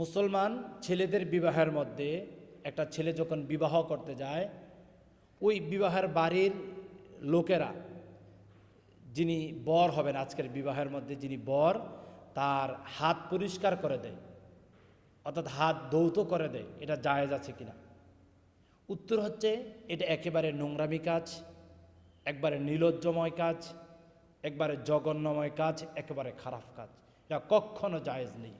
মুসলমান ছেলেদের বিবাহের মধ্যে একটা ছেলে যখন বিবাহ করতে যায়, ওই বিবাহের বাড়ির লোকেরা যিনি বর হবেন, আজকের বিবাহের মধ্যে যিনি বর, তার হাত পরিষ্কার করে দেয়, অর্থাৎ হাত দৌত করে দেয়, এটা জায়েজ আছে কিনা? উত্তর হচ্ছে, এটা একেবারে নোংরামি কাজ, একবারে নিলজ্জময় কাজ, একবারে জঘন্যময় কাজ, একেবারে খারাপ কাজ, এটা কখনো জায়েজ নেই।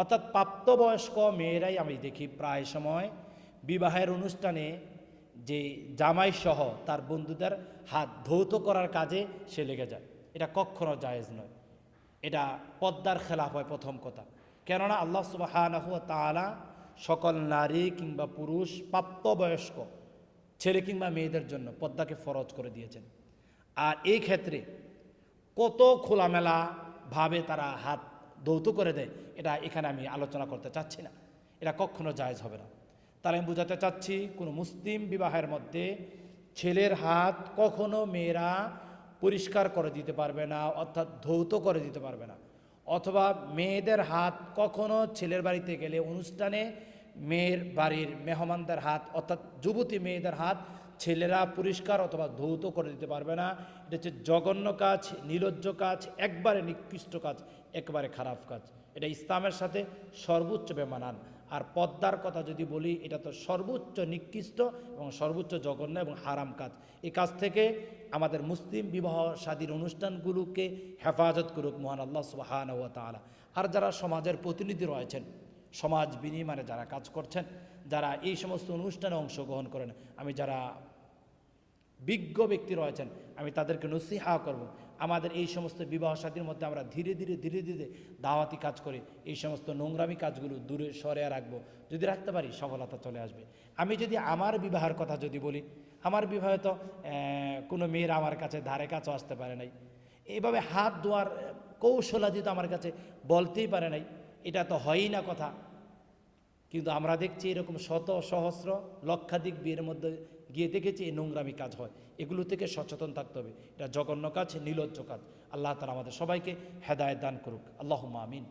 অর্থাৎ প্রাপ্তবয়স্ক মেয়েরাই আমি দেখি প্রায় সময় বিবাহের অনুষ্ঠানে যে জামাই সহ তার বন্ধুদের হাত ধৌত করার কাজে সে লেগে যায়। এটা কখনো জায়েজ নয়। এটা পদ্মার খেলাফ হয় প্রথম কথা। কেননা আল্লাহ সুবাহ তাআলা সকল নারী কিংবা পুরুষ, প্রাপ্তবয়স্ক, ছেলে কিংবা মেয়েদের জন্য পদ্মাকে ফরজ করে দিয়েছেন। আর এই ক্ষেত্রে কত খোলামেলা ভাবে তারা হাত দৌত করে দেয়, এটা এখানে আমি আলোচনা করতে চাচ্ছি না। এটা কখনো জায়জ হবে না। তাহলে আমি বোঝাতে চাচ্ছি, কোনো মুসলিম বিবাহের মধ্যে ছেলের হাত কখনো মেয়েরা পরিষ্কার করে দিতে পারবে না, অর্থাৎ ধৌত করে দিতে পারবে না। অথবা মেয়েদের হাত কখনো ছেলের বাড়িতে গেলে অনুষ্ঠানে মেয়ের বাড়ির মেহমানদের হাত, অর্থাৎ যুবতী মেয়েদের হাত ছেলেরা পরিষ্কার অথবা ধৌত করে দিতে পারবে না। এটা হচ্ছে জঘন্য কাজ, নিলজ্জ কাজ, একবারে নিকৃষ্ট কাজ, একবারে খারাপ কাজ। এটা ইসলামের সাথে সর্বোচ্চ বেমানান। আর পদ্মার কথা যদি বলি, এটা তো সর্বোচ্চ নিকৃষ্ট এবং সর্বোচ্চ জঘন্য এবং হারাম কাজ। এই কাজ থেকে আমাদের মুসলিম বিবাহ স্বাধীন অনুষ্ঠানগুলোকে হেফাজত করুক মহান আল্লাহ সুবাহান ও তালা আর যারা সমাজের প্রতিনিধি রয়েছেন, সমাজ বিনিময়ে যারা কাজ করছেন, যারা এই সমস্ত অনুষ্ঠানে অংশগ্রহণ করেন, আমি যারা বিজ্ঞ ব্যক্তি রয়েছেন, আমি তাদেরকে নসিহা করব। আমাদের এই সমস্ত বিবাহ সাথীর মধ্যে আমরা ধীরে ধীরে ধীরে ধীরে দাওয়াতি কাজ করে, এই সমস্ত নোংরামি কাজগুলো দূরে সরে রাখব, যদি রাখতে পারি সফলতা চলে আসবে। আমি যদি আমার বিবাহের কথা যদি বলি, আমার বিবাহে তো কোনো মেয়ের আমার কাছে ধারে কাছেও আসতে পারে নাই। এইভাবে হাত ধোয়ার কৌশলাদি তো আমার কাছে বলতেই পারে নাই। এটা তো হয়ই না কথা। কিন্তু আমরা দেখছি এরকম শত সহস্র, লক্ষাধিক বিয়ের মধ্যে গিয়ে দেখেছি এই নোংরামি কাজ হয়। এগুলো থেকে সচেতন থাকতে হবে। এটা জঘন্য কাজ নিলজ্জ কাজ। আল্লাহ তালা আমাদের সবাইকে হেদায়ত দান করুক। আল্লাহ আমিন।